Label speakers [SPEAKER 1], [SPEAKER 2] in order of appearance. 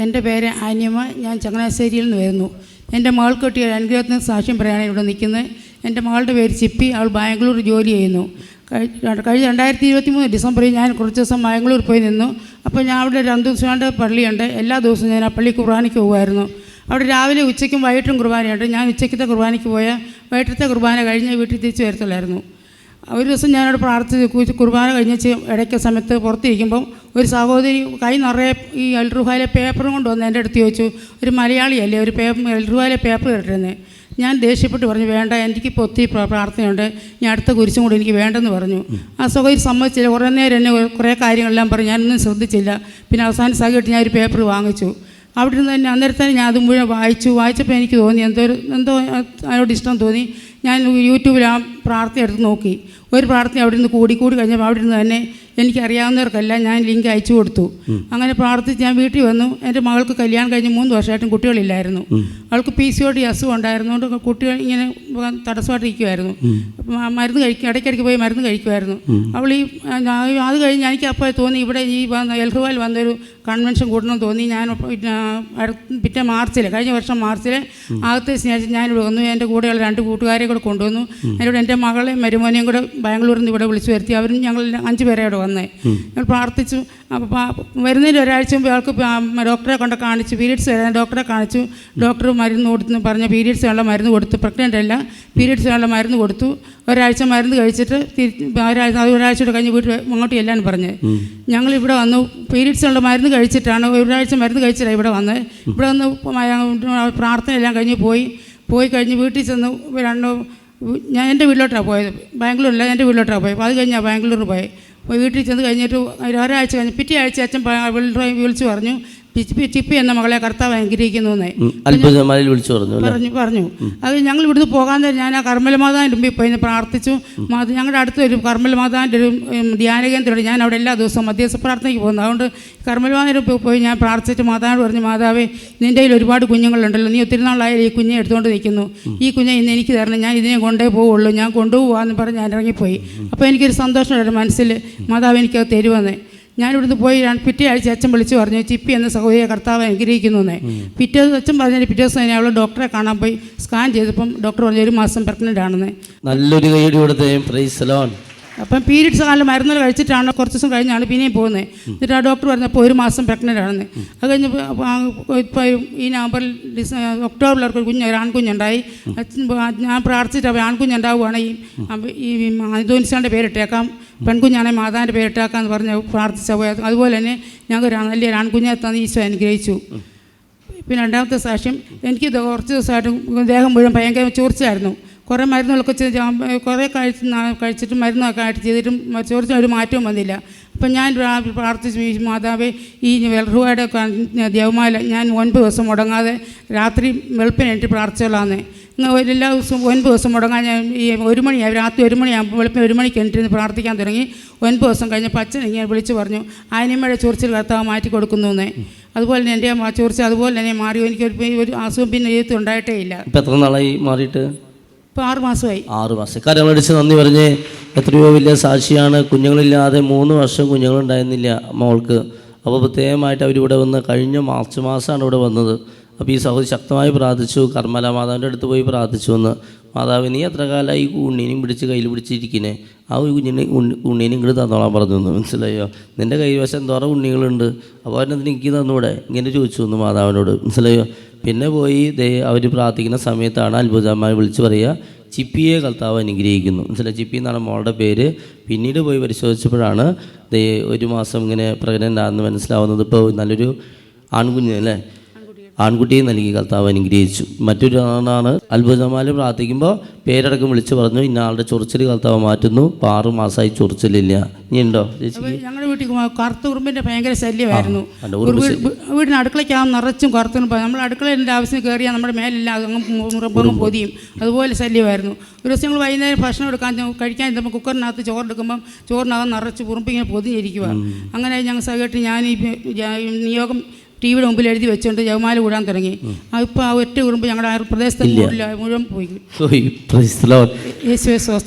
[SPEAKER 1] എന്റെ പേര് ആനിയമ്മ. ഞാൻ ചങ്ങനാശ്ശേരിയിൽ നിന്ന് വരുന്നു. എന്റെ മകൾ കെട്ടിയ അനുഗ്രഹത്തിന് സാക്ഷ്യം പറയാനാണ് ഇവിടെ നിൽക്കുന്നത്. എന്റെ മകളുടെ പേര് ചിപ്പി. അവൾ ബാംഗ്ലൂർ ജോലി ചെയ്യുന്നു. കഴി- കഴിഞ്ഞ രണ്ടായിരത്തി ഇരുപത്തി മൂന്ന് ഡിസംബറിൽ ഞാൻ കുറച്ച് ദിവസം ബാംഗ്ലൂർ പോയി നിന്നു. അപ്പോൾ ഞാൻ അവിടെ രണ്ട് ദിവസമായിട്ട് പള്ളിയുണ്ട്. എല്ലാ ദിവസവും ഞാൻ ആ പള്ളി കുർബാനയ്ക്ക് പോകുമായിരുന്നു. അവിടെ രാവിലെ ഉച്ചയ്ക്കും വൈകിട്ടും കുർബാനയുണ്ട് ഞാൻ ഉച്ചയ്ക്കത്തെ കുർബാനയ്ക്ക് പോയാൽ വൈകിട്ടത്തെ കുർബാന കഴിഞ്ഞ് വീട്ടിൽ തിരിച്ചു വരത്തുള്ളായിരുന്നു. ഒരു ദിവസം ഞാനവിടെ പ്രാർത്ഥിച്ച് കുർബാന കഴിഞ്ഞ് ഇടയ്ക്ക് സമയത്ത് പുറത്തിരിക്കുമ്പം ഒരു സഹോദരി കൈ നിറയെ ഈ എൽറുഹായിലെ പേപ്പറും കൊണ്ട് വന്ന് എന്റെ അടുത്ത് ചോദിച്ചു ഒരു മലയാളിയല്ലേ? ഒരു പേപ്പർ എൽറുഹായിലെ പേപ്പർ കിട്ടുന്നത് ഞാൻ ദേഷ്യപ്പെട്ട് പറഞ്ഞു വേണ്ട എനിക്കിപ്പോൾ ഒത്തിരി പ്ര- പ്രാർത്ഥനയുണ്ട്. ഞാൻ അടുത്ത കുരിശും കൂടി എനിക്ക് വേണ്ടെന്ന് പറഞ്ഞു. ആ സഹോദരി സമ്മതിച്ചില്ല. കുറേ നേരം എന്നെ കുറേ കാര്യങ്ങളെല്ലാം പറഞ്ഞു. ഞാനൊന്നും ശ്രദ്ധിച്ചില്ല. പിന്നെ അവസാനം സഹിട്ട് ഞാൻ ഒരു പേപ്പർ വാങ്ങിച്ചു. അവിടെ നിന്ന് തന്നെ അന്നേരം തന്നെ ഞാൻ അത് മുഴുവൻ വായിച്ചു. വായിച്ചപ്പോൾ എനിക്ക് തോന്നി എന്തോ എന്തോ അതിനോട് ഇഷ്ടം തോന്നി. ഞാൻ യൂട്യൂബിൽ ആ പ്രാർത്ഥന എടുത്ത് നോക്കി. ഒരു പ്രാർത്ഥന അവിടെ നിന്ന് കൂടി കൂടി കഴിഞ്ഞപ്പോൾ അവിടെ നിന്ന് തന്നെ എനിക്കറിയാവുന്നവർക്കെല്ലാം ഞാൻ ലിങ്ക് അയച്ചു കൊടുത്തു. അങ്ങനെ പ്രാർത്ഥിച്ച് ഞാൻ വീട്ടിൽ വന്നു. എന്റെ മകൾക്ക് കല്യാണം കഴിഞ്ഞ് മൂന്ന് വർഷമായിട്ടും കുട്ടികളില്ലായിരുന്നു. അവൾക്ക് പി സി ഒ ഡി അസുഖം ഉണ്ടായിരുന്നുകൊണ്ട് കുട്ടികൾ ഇങ്ങനെ തടസ്സമായിട്ടിരിക്കുമായിരുന്നു മരുന്ന് കഴിക്കും ഇടയ്ക്കിടയ്ക്ക് പോയി മരുന്ന് കഴിക്കുമായിരുന്നു അവൾ ഈ അത് കഴിഞ്ഞ് എനിക്ക് അപ്പോൾ തോന്നി ഇവിടെ ഈ വന്ന എൽഹുവാൽ വന്നൊരു കൺവെൻഷൻ കൂടണം തോന്നി. ഞാൻ പിറ്റേ മാർച്ചിൽ കഴിഞ്ഞ വർഷം മാർച്ചിൽ ആദ്യത്തെ സ്നേഹിച്ച് ഞാനിവിടെ വന്നു. എന്റെ കൂടെയുള്ള രണ്ട് കൂട്ടുകാരെ കൂടെ കൊണ്ടുവന്നു. എന്നോട് എന്റെ മകളെയും മരുമോനെയും കൂടെ ബാംഗ്ലൂരിൽ നിന്ന് ഇവിടെ വിളിച്ചു വരുത്തി. അവരും ഞങ്ങൾ അഞ്ച് പേരെ ഇവിടെ വന്നേ ഞങ്ങൾ പ്രാർത്ഥിച്ചു. അപ്പോൾ വരുന്നതിന് ഒരാഴ്ച മുമ്പ് ആൾക്ക് ഡോക്ടറെ കൊണ്ട് കാണിച്ചു. പീരീഡ്സ് വരാൻ ഡോക്ടറെ കാണിച്ചു. ഡോക്ടർ മരുന്ന് കൊടുത്തു പറഞ്ഞ പീരീഡ്സ് ഉള്ള മരുന്ന് കൊടുത്തു. പ്രഗ്നന്റ് അല്ല. പീരീഡ്സ് ഉള്ള മരുന്ന് കൊടുത്തു. ഒരാഴ്ച മരുന്ന് കഴിച്ചിട്ട് ഒരാഴ്ച അത് ഒരാഴ്ചയോടെ കഴിഞ്ഞ് വീട്ടിൽ അങ്ങോട്ട് ചെല്ലാൻ പറഞ്ഞ്. ഞങ്ങൾ ഇവിടെ വന്നു. പീരീഡ്സ് ഉള്ള മരുന്ന് കഴിച്ചിട്ടാണ് ഒരാഴ്ച മരുന്ന് കഴിച്ചിട്ടാണ് ഇവിടെ വന്നത് ഇവിടെ വന്ന് പ്രാർത്ഥന എല്ലാം കഴിഞ്ഞ് പോയി. പോയി കഴിഞ്ഞ് വീട്ടിൽ ചെന്ന് രണ്ട് ഞാൻ എന്റെ വീട്ടിലോട്ടാണ് പോയത്. ബാംഗ്ലൂരിൽ എന്റെ വീട്ടിലോട്ടാണ് പോയത്. അപ്പോൾ അത് കഴിഞ്ഞാൽ ബാംഗ്ലൂർ പോയി. അപ്പോൾ വീട്ടിൽ ചെന്ന് കഴിഞ്ഞിട്ട് ഒരു ഒരാഴ്ച കഴിഞ്ഞ് പിറ്റേ ആഴ്ച അച്ഛൻ വിളിച്ചു വിളി- വിളിച്ച് പറഞ്ഞു ചിപ്പി ചിപ്പി എന്ന മകളെ കർത്താവ് അനുഗ്രഹിക്കുന്നു
[SPEAKER 2] അത്ഭുതമായി വിളിച്ചു പറഞ്ഞു
[SPEAKER 1] പറഞ്ഞു പറഞ്ഞു. അത് ഞങ്ങൾ ഇവിടുന്ന് പോകാൻ നേരം ഞാൻ ആ കർമ്മല മാതാവിന്റെ മുമ്പിൽ പോയി പ്രാർത്ഥിച്ചു. മാത ഞങ്ങളുടെ അടുത്തൊരു കർമ്മല മാതാവിന്റെ ഒരു ധ്യാന കേന്ദ്രമുണ്ട് ഞാൻ അവിടെ എല്ലാ ദിവസവും മധ്യസ്ഥ പ്രാർത്ഥനയ്ക്ക് പോകുന്നു. അതുകൊണ്ട് കർമ്മല മാതാവിന്റെ പോയി ഞാൻ പ്രാർത്ഥിച്ചിട്ട് മാതാവിനോട് പറഞ്ഞു മാതാവേ നിന്റെ കയ്യിൽ ഒരുപാട് കുഞ്ഞുങ്ങളുണ്ടല്ലോ. നീ ഒത്തിരി നാളായാലും ഈ കുഞ്ഞെ എടുത്തുകൊണ്ട് നിൽക്കുന്നു. ഈ കുഞ്ഞെ ഇന്ന് എനിക്ക് തരണം. ഞാൻ ഇതിനെ കൊണ്ടേ പോവുള്ളൂ. ഞാൻ കൊണ്ടുപോകാമെന്ന് പറഞ്ഞ് ഞാൻ ഇറങ്ങിപ്പോയി. അപ്പോൾ എനിക്കൊരു സന്തോഷമുണ്ടായിരുന്നു മനസ്സിൽ. മാതാവ് എനിക്കത് തരുമെന്ന് ഞാനിവിടുന്ന് പോയി പിറ്റേ ആഴ്ച അച്ഛൻ വിളിച്ചു പറഞ്ഞു ചിപ്പി എന്ന സഹോദരിയെ കർത്താവ് അനുഗ്രഹിക്കുന്നു എന്നേ. പിറ്റേ ദിവസം അച്ഛൻ പറഞ്ഞാൽ പിറ്റേ ദിവസം തന്നെ അവൾ ഡോക്ടറെ കാണാൻ പോയി. സ്കാൻ ചെയ്തപ്പം ഡോക്ടർ പറഞ്ഞു ഒരു മാസം പ്രഗ്നന്റ് ആണെന്നേ.
[SPEAKER 2] നല്ലൊരു കൈയടി കൊടുത്തേ
[SPEAKER 1] അപ്പം പീരീഡ്സ് കാലം മരുന്നുകൾ കഴിച്ചിട്ടാണ് കുറച്ച് ദിവസം കഴിഞ്ഞാണ് പിന്നെയും പോകുന്നത്. എന്നിട്ട് ആ ഡോക്ടർ പറഞ്ഞപ്പോൾ ഒരു മാസം പ്രഗ്നന്റ് ആണെന്ന്. അത് കഴിഞ്ഞപ്പോൾ ഇപ്പോൾ ഈ നവംബറിൽ ഡിസ ഒക്ടോബറിലൊക്കെ ഒരു കുഞ്ഞ് ഒരു ആൺകുഞ്ഞുണ്ടായി. അച്ഛൻ ഞാൻ പ്രാർത്ഥിച്ചിട്ട് ആൺകുഞ്ഞുണ്ടാവുകയാണെങ്കിൽ ആൺകുഞ്ഞുണ്ടാവുകയാണ്. ഈ അന്തോനിസാന്റെ പേരിട്ടേക്കാം. പെൺകുഞ്ഞാണെങ്കിൽ മാതാവിന്റെ പേരിട്ടാക്കാന്ന് പറഞ്ഞ് പ്രാർത്ഥിച്ച പോയത്. അതുപോലെ തന്നെ ഞങ്ങൾക്ക് ഒരു നല്ലൊരു ആൺകുഞ്ഞെ തന്ന് ഈശോ അനുഗ്രഹിച്ചു. പിന്നെ രണ്ടാമത്തെ സാക്ഷ്യം എനിക്ക് കുറച്ച് ദിവസമായിട്ട് ദേഹം മുഴുവൻ ഭയങ്കര ചോർച്ചയായിരുന്നു കുറേ മരുന്നുകളൊക്കെ ചെയ്ത് കുറേ കഴിച്ച് കഴിച്ചിട്ടും മരുന്നൊക്കെ ആയിട്ട് ചെയ്തിട്ടും ചോർച്ച ഒരു മാറ്റവും വന്നില്ല. അപ്പം ഞാൻ പ്രാർത്ഥിച്ച് മാതാവേ ഈ വെൽറുവയുടെ ദേവമാല ഞാൻ ഒൻപത് ദിവസം മുടങ്ങാതെ രാത്രി വെളുപ്പിനെ എനിക്ക് പ്രാർത്ഥിച്ചോളാന്ന്. എല്ലാ ദിവസവും ഒൻപത് ദിവസം മുടങ്ങാൻ ഞാൻ ഈ ഒരു മണിയായി രാത്രി ഒരു മണിയാകുമ്പോൾ വെളുപ്പിന് ഒരു മണിക്ക് എനിട്ടിരുന്ന് പ്രാർത്ഥിക്കാൻ തുടങ്ങി. ഒൻപത് ദിവസം കഴിഞ്ഞപ്പോൾ അച്ഛൻ ഇങ്ങനെ വിളിച്ചു പറഞ്ഞു ആനിമയുടെ ചോർച്ചിൽ കർത്താവ് മാറ്റി കൊടുക്കുന്നു എന്നേ. അതുപോലെ തന്നെ എന്റെ ആ ചോർച്ച അതുപോലെ തന്നെ മാറി എനിക്ക് ഒരു അസുഖം പിന്നെ ജീവിതത്തിൽ ഉണ്ടായിട്ടേ ഇല്ല.
[SPEAKER 2] ഇപ്പം എത്ര നാളായി മാറിയിട്ട്?
[SPEAKER 1] ഇപ്പോൾ ആറ് മാസമായി.
[SPEAKER 2] ആറ് മാസം. കരങ്ങളടിച്ച് നന്ദി പറഞ്ഞ് എത്രയോ വലിയ സാക്ഷിയാണ്. കുഞ്ഞുങ്ങളില്ലാതെ മൂന്ന് വർഷം കുഞ്ഞുങ്ങളുണ്ടായിരുന്നില്ല മോൾക്ക്. അപ്പോൾ പ്രത്യേകമായിട്ട് അവരിവിടെ വന്ന് കഴിഞ്ഞ മാർച്ച് മാസമാണ് ഇവിടെ വന്നത്. അപ്പോൾ ഈ സഹോദരി ശക്തമായി പ്രാർത്ഥിച്ചു കർമ്മല മാതാവിന്റെ അടുത്ത് പോയി പ്രാർത്ഥിച്ചു എന്ന്. മാതാവ് നീ എത്ര കാലമായി ഉണ്ണീനെയും പിടിച്ച് കയ്യിൽ പിടിച്ചിരിക്കുന്നേ ആ ഒരു കുഞ്ഞിനെ ഉണ്ണി ഉണ്ണീനെ ഇങ്ങോട്ട് തന്നോളാൻ പറഞ്ഞു എന്ന്. മനസ്സിലായോ? നിന്റെ കൈവശം എന്തോരം ഉണ്ണികളുണ്ട്. അപ്പോൾ അവരെന്തിന് എനിക്ക് തന്നൂടെ ഇങ്ങനെ ചോദിച്ചു എന്ന് മാതാവിനോട്. മനസ്സിലായോ? പിന്നെ പോയി ദേ അവർ പ്രാർത്ഥിക്കുന്ന സമയത്താണ് അത്ഭുതമായി വിളിച്ചു പറയുക ചിപ്പിയെ കർത്താവ് അനുഗ്രഹിക്കുന്നു. മനസ്സിലായി? ചിപ്പി എന്നാണ് മോളുടെ പേര്. പിന്നീട് പോയി പരിശോധിച്ചപ്പോഴാണ് ദേ ഒരു മാസം ഇങ്ങനെ പ്രഗ്നന്റ് ആണെന്ന് മനസ്സിലാവുന്നത്. ഇപ്പോൾ നല്ലൊരു ആൺകുഞ്ഞ് അല്ലേ? ആൺകുട്ടിയെ നൽകി കർത്താവ് അനുഗ്രഹിച്ചു. മറ്റൊരു ആണാണ് അത്ഭുതമാൽ പ്രാർത്ഥിക്കുമ്പോൾ പേരടക്കം വിളിച്ചു പറഞ്ഞു ഇന്ന ആളുടെ ചൊറിച്ചിൽ കർത്താവ് മാറ്റുന്നു. ഇപ്പോൾ ആറ് മാസമായി ചൊറിച്ചിലില്ല. ഇനി ഉണ്ടോ ചേച്ചി?
[SPEAKER 1] ഞങ്ങളുടെ വീട്ടിൽ കറുത്ത ഉറുമ്പിന്റെ ഭയങ്കര ശല്യമായിരുന്നു. വീടിന് അടുക്കളയ്ക്കാകും നിറച്ചും കറുത്തുറുമ്പ് നമ്മൾ അടുക്കളേന്റെ ആവശ്യം കയറിയാൽ നമ്മുടെ മേലില്ല മുറമ്പങ്ങ് പൊതിയും. അതുപോലെ ശല്യമായിരുന്നു. ഒരു ദിവസം ഞങ്ങൾ വൈകുന്നേരം ഭക്ഷണം എടുക്കാൻ കഴിക്കാൻ ചെന്നപ്പോൾ കുക്കറിനകത്ത് ചോറെടുക്കുമ്പം ചോറിനകം നിറച്ച് കുറുമ്പിങ്ങനെ പൊതിഞ്ഞിരിക്കുക അങ്ങനെ ഞങ്ങൾ സഹകരിച്ച് ഞാൻ ഈ നിയോഗം ടി വിയുടെ മുമ്പിൽ എഴുതി വെച്ചുകൊണ്ട് ജവമാല കൂടാൻ തുടങ്ങി. ഇപ്പോൾ ആ ഒറ്റ ഉറുമ്പ് ഞങ്ങളുടെ ആ പ്രദേശത്ത് മുഴുവൻ പോയി.